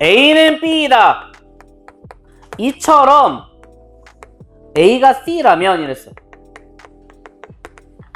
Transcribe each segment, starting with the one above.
A는 B이다. 이처럼 A가 C라면 이랬어.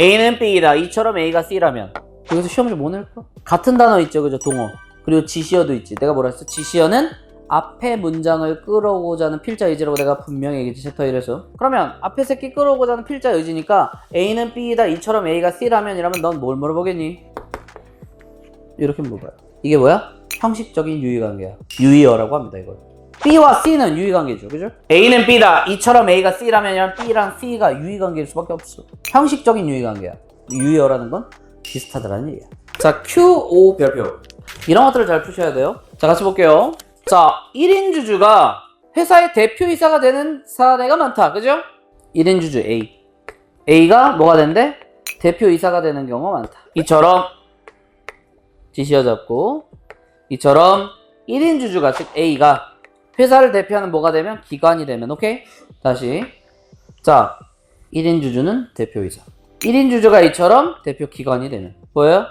A는 B이다. 이처럼 A가 C라면. 여기서 시험 문제 뭐 낼까? 같은 단어 있죠, 그죠? 동어. 그리고 지시어도 있지. 내가 뭐라 했어? 지시어는 앞에 문장을 끌어오고자 하는 필자 의지라고 내가 분명히 얘기했지, 챕터 1에서. 그러면 앞에 새끼 끌어오고자 하는 필자 의지니까 A는 B이다. 이처럼 A가 C라면 이라면 넌 뭘 물어보겠니? 이렇게 물어봐요. 이게 뭐야? 형식적인 유의관계야. 유의어라고 합니다, 이걸. B와 C는 유의관계죠, 그죠? A는 B다. 이처럼 A가 C라면 B랑 C가 유의관계일 수밖에 없어. 형식적인 유의관계야. 유의어라는 건 비슷하다라는 얘기야. 자, QO 별표. 이런 것들을 잘 푸셔야 돼요. 자, 같이 볼게요. 자, 1인 주주가 회사의 대표이사가 되는 사례가 많다, 그죠? 1인 주주 A. A가 뭐가 된대? 대표이사가 되는 경우가 많다. 이처럼 지시어 잡고 이처럼 1인 주주가 즉 A가 회사를 대표하는 뭐가 되면 기관이 되면 오케이? 다시 자 1인 주주는 대표이사 1인 주주가 이처럼 대표 기관이 되면 보여요?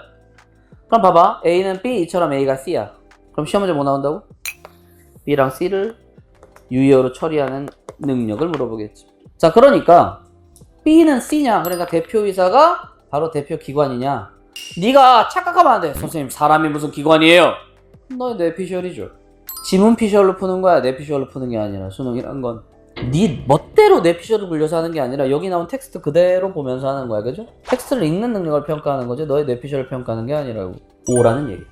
그럼 봐봐 A는 B 이처럼 A가 C야 그럼 시험 문제 뭐 나온다고? B랑 C를 유의어로 처리하는 능력을 물어보겠지 자 그러니까 B는 C냐 그러니까 대표이사가 바로 대표 기관이냐 네가 착각하면 안 돼. 선생님, 사람이 무슨 기관이에요? 너의 뇌피셜이죠. 지문 피셜로 푸는 거야. 뇌피셜로 푸는 게 아니라 수능이란 건. 네 멋대로 뇌피셜을 굴려서 하는 게 아니라 여기 나온 텍스트 그대로 보면서 하는 거야. 그죠? 텍스트를 읽는 능력을 평가하는 거지. 너의 뇌피셜을 평가하는 게 아니라고. 오라는 얘기.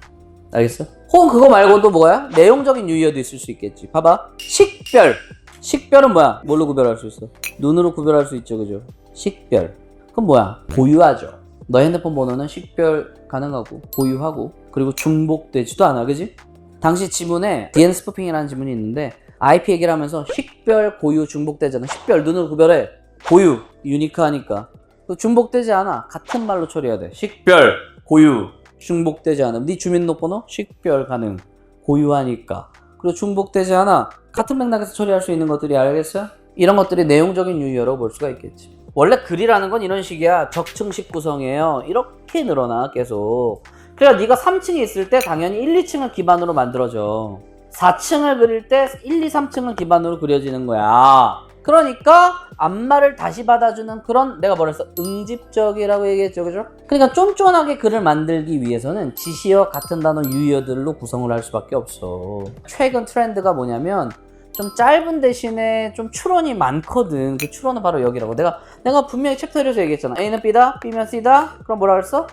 알겠어? 혹은 그거 말고도 뭐야? 내용적인 유의어도 있을 수 있겠지. 봐봐. 식별. 식별은 뭐야? 뭘로 구별할 수 있어? 눈으로 구별할 수 있죠. 그죠? 식별. 그럼 뭐야? 보유하죠. 너 핸드폰 번호는 식별 가능하고 보유하고 그리고 중복되지도 않아 그지? 당시 지문에 DN 스푸핑이라는 지문이 있는데 IP 얘기를 하면서 식별 고유 중복되지 않아. 식별 눈으로 구별해. 고유 유니크하니까. 또 중복되지 않아. 같은 말로 처리해야 돼. 식별 고유 중복되지 않아 네 주민등록번호 식별 가능. 고유하니까. 그리고 중복되지 않아. 같은 맥락에서 처리할 수 있는 것들이 알겠어요? 이런 것들이 내용적인 유의어라고 볼 수가 있겠지. 원래 글이라는 건 이런 식이야. 적층식 구성이에요. 이렇게 늘어나 계속. 그러니까 네가 3층에 있을 때 당연히 1, 2층을 기반으로 만들어져. 4층을 그릴 때 1, 2, 3층을 기반으로 그려지는 거야. 그러니까 앞말을 다시 받아주는 그런 내가 뭐랬어 응집적이라고 얘기했죠 그죠? 그러니까 쫀쫀하게 글을 만들기 위해서는 지시어 같은 단어 유의어들로 구성을 할 수밖에 없어 최근 트렌드가 뭐냐면 좀 짧은 대신에 좀 추론이 많거든. 그 추론은 바로 여기라고. 내가 내가 분명히 챕터에서 얘기했잖아. A는 B다, B면 C다. 그럼 뭐라 그랬어?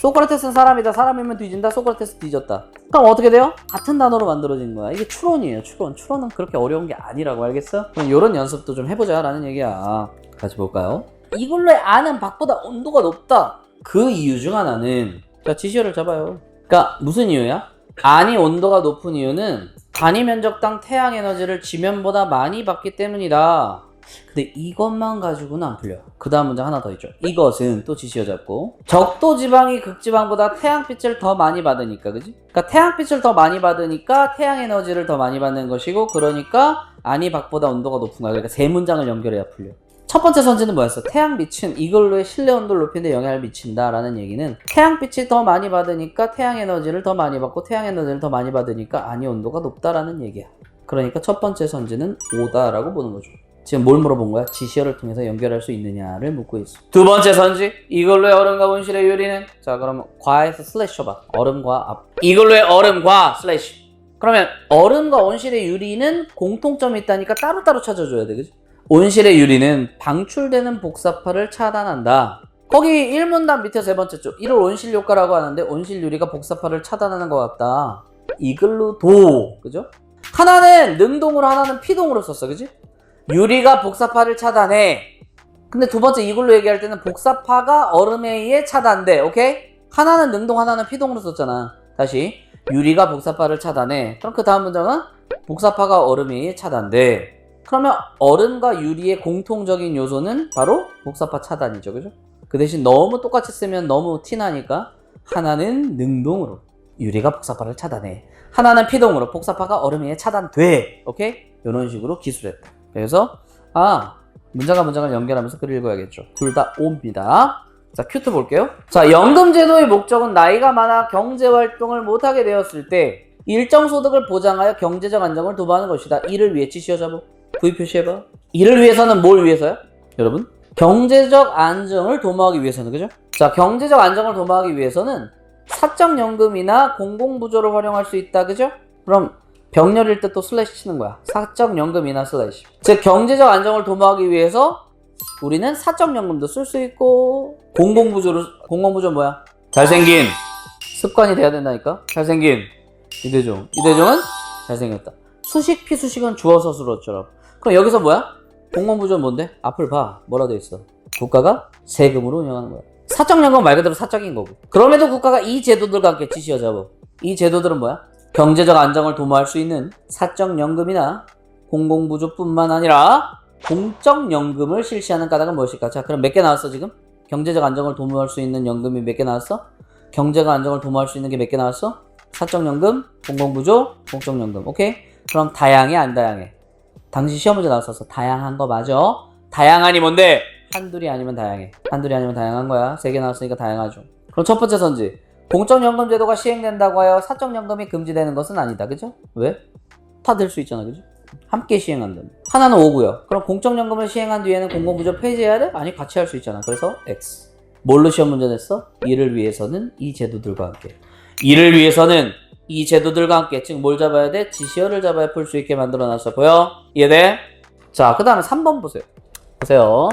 소크라테스는 사람이다. 사람이면 뒤진다. 소크라테스 뒤졌다. 그럼 어떻게 돼요? 같은 단어로 만들어진 거야. 이게 추론이에요. 추론. 추론은 그렇게 어려운 게 아니라고 알겠어? 그럼 이런 연습도 좀 해보자라는 얘기야. 같이 볼까요? 이걸로 아는 박보다 온도가 높다. 그 이유 중 하나는 자 지시어를 잡아요. 그러니까 무슨 이유야? 안이 온도가 높은 이유는 단위 면적당 태양 에너지를 지면보다 많이 받기 때문이다. 근데 이것만 가지고는 안 풀려. 그 다음 문장 하나 더 있죠. 이것은 또 지시어 잡고 적도 지방이 극지방보다 태양빛을 더 많이 받으니까 그지? 그러니까 태양빛을 더 많이 받으니까 태양 에너지를 더 많이 받는 것이고 그러니까 안이 밖보다 온도가 높은 거야. 그러니까 세 문장을 연결해야 풀려. 첫 번째 선지는 뭐였어? 태양빛은 이걸로의 실내 온도를 높이는 데 영향을 미친다라는 얘기는 태양빛이 더 많이 받으니까 태양 에너지를 더 많이 받고 태양 에너지를 더 많이 받으니까 안이 온도가 높다라는 얘기야. 그러니까 첫 번째 선지는 오다라고 보는 거죠. 지금 뭘 물어본 거야? 지시어를 통해서 연결할 수 있느냐를 묻고 있어. 두 번째 선지 이걸로의 얼음과 온실의 요리는 자 그러면 과에서 슬래시 쳐봐. 얼음과 앞. 이걸로의 얼음과 슬래시. 그러면 얼음과 온실의 유리는 공통점이 있다니까 따로따로 찾아줘야 돼, 그지? 온실의 유리는 방출되는 복사파를 차단한다. 거기 1문단 밑에 세 번째 쪽 이를 온실 효과라고 하는데 온실 유리가 복사파를 차단하는 것 같다. 이글루도 그죠? 하나는 능동으로 하나는 피동으로 썼어, 그지? 유리가 복사파를 차단해. 근데 두 번째 이걸로 얘기할 때는 복사파가 얼음에 의해 차단돼, 오케이? 하나는 능동, 하나는 피동으로 썼잖아. 다시 유리가 복사파를 차단해. 그럼 그 다음 문장은 복사파가 얼음에 의해 차단돼. 그러면 얼음과 유리의 공통적인 요소는 바로 복사파 차단이죠. 그죠? 그 대신 너무 똑같이 쓰면 너무 티나니까 하나는 능동으로 유리가 복사파를 차단해. 하나는 피동으로 복사파가 얼음에 차단돼. 오케이? 이런 식으로 기술했다. 그래서 아 문장과 문장을 연결하면서 글을 읽어야겠죠. 둘 다 옵니다. 자, 큐트 볼게요. 자, 연금제도의 목적은 나이가 많아 경제활동을 못하게 되었을 때 일정 소득을 보장하여 경제적 안정을 도모하는 것이다. 이를 위해 잡어. V 표시해봐. 이를 위해서는 뭘 위해서요? 여러분? 경제적 안정을 도모하기 위해서는 그죠? 자, 경제적 안정을 도모하기 위해서는 사적연금이나 공공부조를 활용할 수 있다. 그죠? 그럼 병렬일 때 또 슬래시 치는 거야. 사적연금이나 슬래시. 즉 경제적 안정을 도모하기 위해서 우리는 사적연금도 쓸 수 있고 공공부조를 공공부조 뭐야? 잘생긴 습관이 돼야 된다니까. 잘생긴 이대종. 이대종은 잘생겼다. 수식 피수식은 주어 서술어처럼. 그럼 여기서 뭐야? 공공부조 뭔데? 앞을 봐. 뭐라 돼 있어? 국가가 세금으로 운영하는 거야. 사적연금 말 그대로 사적인 거고. 그럼에도 국가가 이 제도들과 함께 지시어 잡어. 이 제도들은 뭐야? 경제적 안정을 도모할 수 있는 사적연금이나 공공부조뿐만 아니라 공적연금을 실시하는 까닭은 무엇일까? 자, 그럼 몇 개 나왔어 지금? 경제적 안정을 도모할 수 있는 연금이 몇 개 나왔어? 경제가 안정을 도모할 수 있는 게 몇 개 나왔어? 사적연금, 공공부조, 공적연금. 오케이? 그럼 다양해 안 다양해? 당시 시험 문제 나왔었어. 다양한 거 맞아? 다양하니 뭔데? 한둘이 아니면 다양해. 한둘이 아니면 다양한 거야. 세 개 나왔으니까 다양하죠. 그럼 첫 번째 선지. 공적연금 제도가 시행된다고 하여 사적연금이 금지되는 것은 아니다. 그죠? 왜? 다 될 수 있잖아. 그죠? 함께 시행한다. 하나는 5고요. 그럼 공적연금을 시행한 뒤에는 공공부조 폐지해야 돼? 아니 같이 할 수 있잖아. 그래서 X. 뭘로 시험 문제 냈어? 이를 위해서는 이 제도들과 함께. 이를 위해서는 이 제도들과 함께 즉 뭘 잡아야 돼? 지시어를 잡아야 풀 수 있게 만들어. 보여? 이해돼? 자, 그 다음에 3번 보세요. 보세요.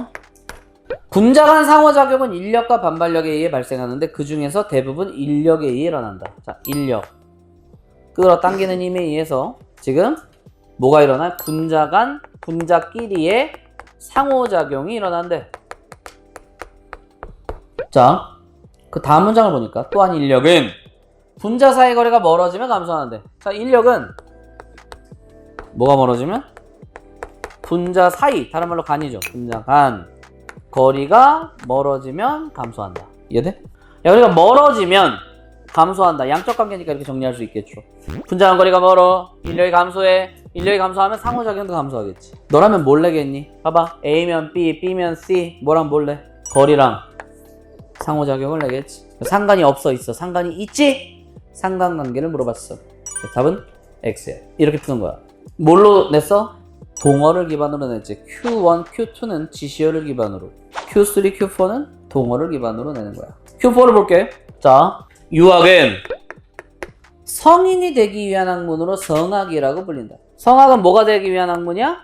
분자 간 상호작용은 인력과 반발력에 의해 발생하는데 그 중에서 대부분 인력에 의해 일어난다. 자, 인력. 끌어당기는 힘에 의해서 지금 뭐가 일어나? 분자 간, 분자끼리의 상호작용이 일어난대. 자, 그 다음 문장을 보니까 또한 인력은 분자 사이 거리가 멀어지면 감소하는데. 자, 인력은 뭐가 멀어지면? 분자 사이, 다른 말로 간이죠. 분자 간. 거리가 멀어지면 감소한다. 이해돼? 야, 우리가 멀어지면 감소한다. 양적 관계니까 이렇게 정리할 수 있겠죠. 분자 간 거리가 멀어. 인력이 감소해. 인력이 감소하면 상호작용도 감소하겠지. 너라면 뭘 내겠니? 봐봐. A면 B, B면 C. 뭐랑 뭘래? 거리랑 상호작용을 내겠지. 상관이 없어 있어. 상관이 있지? 상관관계를 물어봤어. 답은 X야. 이렇게 푸는 거야. 뭘로 냈어? 동어를 기반으로 냈지. Q1, Q2는 지시어를 기반으로. Q3, Q4는 동어를 기반으로 내는 거야. Q4를 볼게. 자, 유학은 성인이 되기 위한 학문으로 성학이라고 불린다. 성학은 뭐가 되기 위한 학문이야?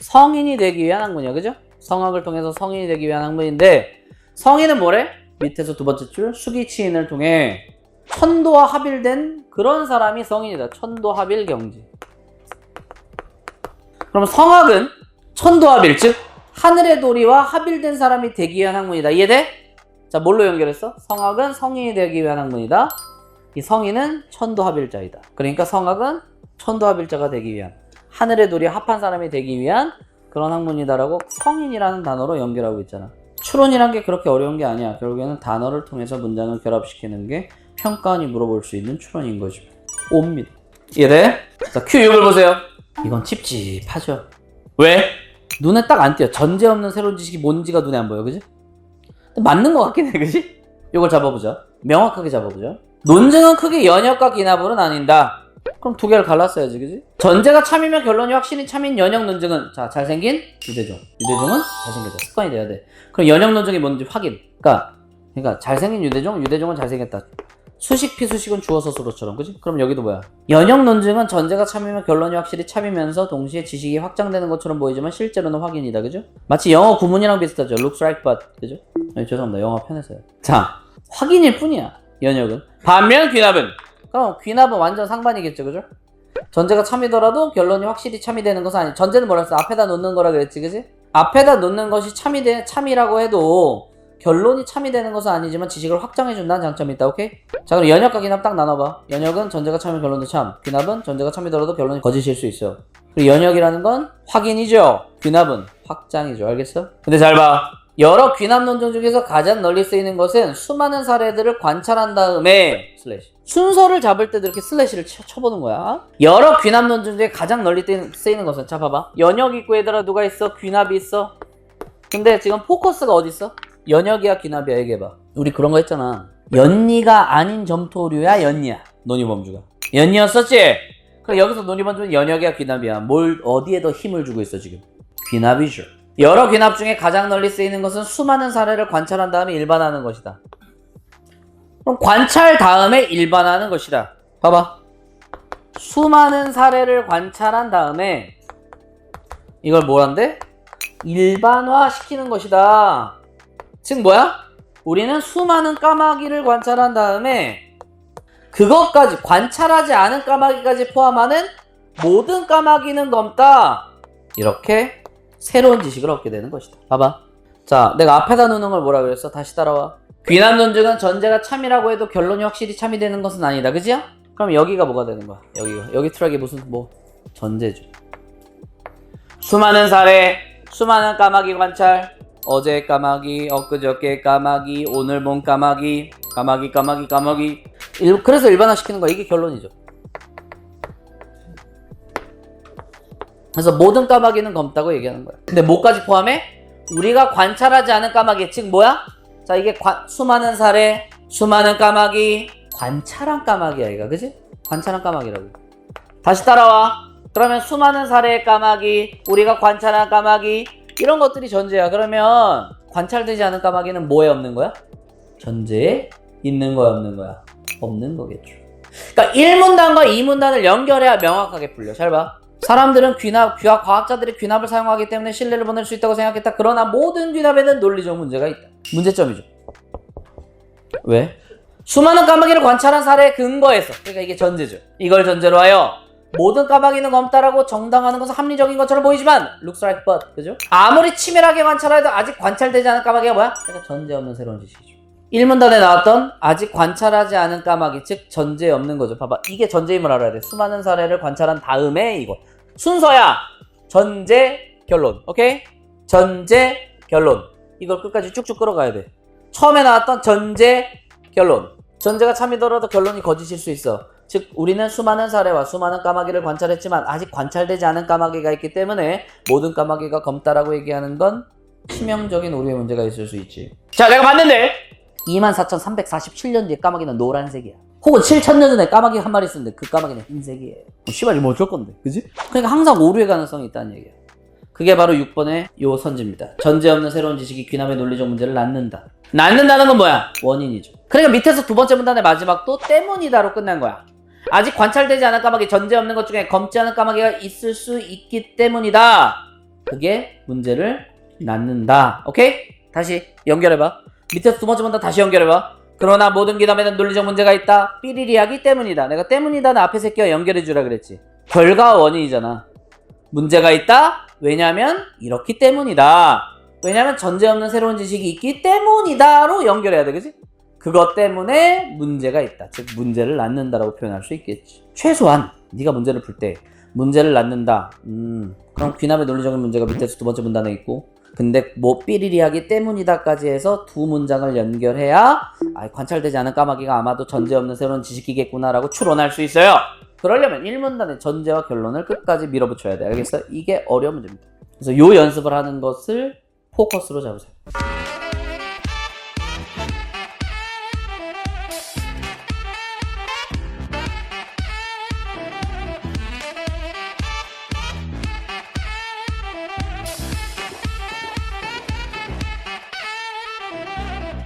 성인이 되기 위한 학문이야. 그죠? 성학을 통해서 성인이 되기 위한 학문인데 성인은 뭐래? 밑에서 두 번째 줄 수기치인을 통해 천도와 합일된 그런 사람이 성인이다. 천도 합일 경지. 그럼 성학은 천도합일 즉 하늘의 도리와 합일된 사람이 되기 위한 학문이다. 이해돼? 자 뭘로 연결했어? 성학은 성인이 되기 위한 학문이다. 이 성인은 천도합일자이다. 그러니까 성학은 천도합일자가 되기 위한 하늘의 도리 합한 사람이 되기 위한 그런 학문이다라고 성인이라는 단어로 연결하고 있잖아. 추론이란 게 그렇게 어려운 게 아니야. 결국에는 단어를 통해서 문장을 결합시키는 게 평가원이 물어볼 수 있는 추론인 거죠. 옵니다. 이해돼? 자, Q6을 보세요. 이건 찝찝하죠. 왜? 눈에 딱 안 띄어. 전제 없는 새로운 지식이 뭔지가 눈에 안 보여. 그지? 맞는 것 같긴 해. 그지? 이걸 잡아보자. 명확하게 잡아보자. 논증은 크게 연역과 기납으로 나뉜다. 그럼 두 개를 갈랐어야지. 그지? 전제가 참이면 결론이 확실히 참인 연역 논증은 자, 잘생긴 유대종. 유대종은 잘생겼다. 습관이 돼야 돼. 그럼 연역 논증이 뭔지 확인. 그러니까 그러니까 잘생긴 유대종, 유대종은 잘생겼다. 수식 피수식은 주어 서술어처럼 그지? 그럼 여기도 뭐야? 연역 논증은 전제가 참이면 결론이 확실히 참이면서 동시에 지식이 확장되는 것처럼 보이지만 실제로는 확인이다 그죠? 마치 영어 구문이랑 비슷하죠 looks like but 그죠? 아니, 죄송합니다 영어 편해서요 자 확인일 뿐이야 연역은 반면 귀납은 그럼 귀납은 완전 상반이겠죠 그죠? 전제가 참이더라도 결론이 확실히 참이 되는 것은 아니 전제는 뭐라 했어? 앞에다 놓는 거라 그랬지 그지? 앞에다 놓는 것이 참이되, 참이라고 해도 결론이 참이 되는 것은 아니지만 지식을 확장해준다는 장점이 있다, 오케이? 자, 그럼 연역과 귀납 딱 나눠봐. 연역은 전제가 참이면 결론도 참. 귀납은 전제가 참이더라도 결론이 거짓일 수 있어. 그리고 연역이라는 건 확인이죠. 귀납은 확장이죠. 알겠어? 근데 잘 봐. 여러 귀납 논증 중에서 가장 널리 쓰이는 것은 수많은 사례들을 관찰한 다음에 슬래시. 순서를 잡을 때도 이렇게 슬래시를 쳐, 쳐보는 거야. 여러 귀납 논증 중에 가장 널리 쓰이는 것은 자 봐봐. 연역 있고 얘들아 누가 있어? 귀납이 있어. 근데 지금 포커스가 어디 있어? 연역이야 귀납이야 얘기해봐. 우리 그런 거 했잖아. 연니가 아닌 점토류야 연니야. 논의 범주가. 연이었었지? 그럼 여기서 논의번주는 연역이야 귀납이야. 뭘 어디에 더 힘을 주고 있어 지금. 귀납이죠 여러 귀납 중에 가장 널리 쓰이는 것은 수많은 사례를 관찰한 다음에 일반화하는 것이다. 그럼 관찰 다음에 일반화하는 것이다. 봐봐. 수많은 사례를 관찰한 다음에 이걸 뭐란데? 일반화 시키는 것이다 즉 뭐야? 우리는 수많은 까마귀를 관찰한 다음에 그것까지 관찰하지 않은 까마귀까지 포함하는 모든 까마귀는 검다. 이렇게 새로운 지식을 얻게 되는 것이다. 봐봐. 자, 내가 앞에다 놓는 걸 뭐라 그랬어? 다시 따라와. 귀남 논증은 전제가 참이라고 해도 결론이 확실히 참이 되는 것은 아니다. 그지요? 그럼 여기가 뭐가 되는 거야? 여기가. 여기 트랙이 무슨 뭐 전제죠. 수많은 사례, 수많은 까마귀 관찰, 어제 까마귀, 엊그저께 까마귀, 오늘 본 까마귀, 까마귀, 까마귀, 까마귀. 일- 그래서 일반화 시키는 거야. 이게 결론이죠. 그래서 모든 까마귀는 검다고 얘기하는 거야. 근데 뭐까지 포함해? 우리가 관찰하지 않은 까마귀. 즉 뭐야? 자 이게 관- 수많은 사례, 수많은 까마귀, 관찰한 까마귀야 이가 그지? 관찰한 까마귀라고. 다시 따라와. 그러면 수많은 사례의 까마귀, 우리가 관찰한 까마귀 이런 것들이 전제야. 그러면 관찰되지 않은 까마귀는 뭐에 없는 거야? 전제에 있는 거야 없는 거야? 없는 거겠죠. 그러니까 1문단과 2문단을 연결해야 명확하게 풀려. 잘 봐. 사람들은 귀납, 귀학 과학자들이 귀납을 사용하기 때문에 신뢰를 보낼 수 있다고 생각했다. 그러나 모든 귀납에는 논리적 문제가 있다. 문제점이죠. 왜? 수많은 까마귀를 관찰한 사례에 근거해서 그러니까 이게 전제죠. 이걸 전제로 하여 모든 까마귀는 검다라고 정당하는 것은 합리적인 것처럼 보이지만 looks like but 그죠? 아무리 치밀하게 관찰해도 아직 관찰되지 않은 까마귀가 뭐야? 그러니까 전제 없는 새로운 지식이죠. 1문단에 나왔던 아직 관찰하지 않은 까마귀 즉 전제 없는 거죠. 봐봐 이게 전제임을 알아야 돼. 수많은 사례를 관찰한 다음에 이거 순서야 전제 결론 오케이? 전제 결론 이걸 끝까지 쭉쭉 끌어가야 돼. 처음에 나왔던 전제 결론 전제가 참이더라도 결론이 거짓일 수 있어. 즉 우리는 수많은 사례와 수많은 까마귀를 관찰했지만 아직 관찰되지 않은 까마귀가 있기 때문에 모든 까마귀가 검다라고 얘기하는 건 치명적인 오류의 문제가 있을 수 있지. 자, 내가 봤는데 24,347년 뒤에 까마귀는 노란색이야. 혹은 7,000년 전에 까마귀 한 마리 있었는데 그 까마귀는 흰색이에요. 뭐, 씨발 이거 어쩔 건데, 그지? 그러니까 항상 오류의 가능성이 있다는 얘기야. 그게 바로 6번의 요 선지입니다. 전제 없는 새로운 지식이 귀남의 논리적 문제를 낳는다. 낳는다는 건 뭐야? 원인이죠. 그러니까 밑에서 두 번째 문단의 마지막도 때문이다로 끝난 거야. 아직 관찰되지 않은 까마귀, 전제 없는 것 중에 검지 않은 까마귀가 있을 수 있기 때문이다. 그게 문제를 낳는다. 오케이? 다시 연결해봐. 밑에서 두 번째 문단 다시 연결해봐. 그러나 모든 기담에는 논리적 문제가 있다. 삐리리하기 때문이다. 내가 때문이다는 앞에 새끼와 연결해주라 그랬지. 결과 원인이잖아. 문제가 있다? 왜냐면 이렇기 때문이다. 왜냐면 전제 없는 새로운 지식이 있기 때문이다로 연결해야 돼. 그지? 그것 때문에 문제가 있다. 즉 문제를 낳는다라고 표현할 수 있겠지. 최소한 네가 문제를 풀 때 문제를 낳는다. 음. 그럼 귀남의 논리적인 문제가 밑에서 두 번째 문단에 있고 근데 뭐 삐리리하기 때문이다까지 해서 두 문장을 연결해야 아, 관찰되지 않은 까마귀가 아마도 전제 없는 새로운 지식이겠구나라고 추론할 수 있어요. 그러려면 1문단의 전제와 결론을 끝까지 밀어붙여야 돼. 알겠어? 이게 어려운 문제입니다. 그래서 요 연습을 하는 것을 포커스로 잡으세요.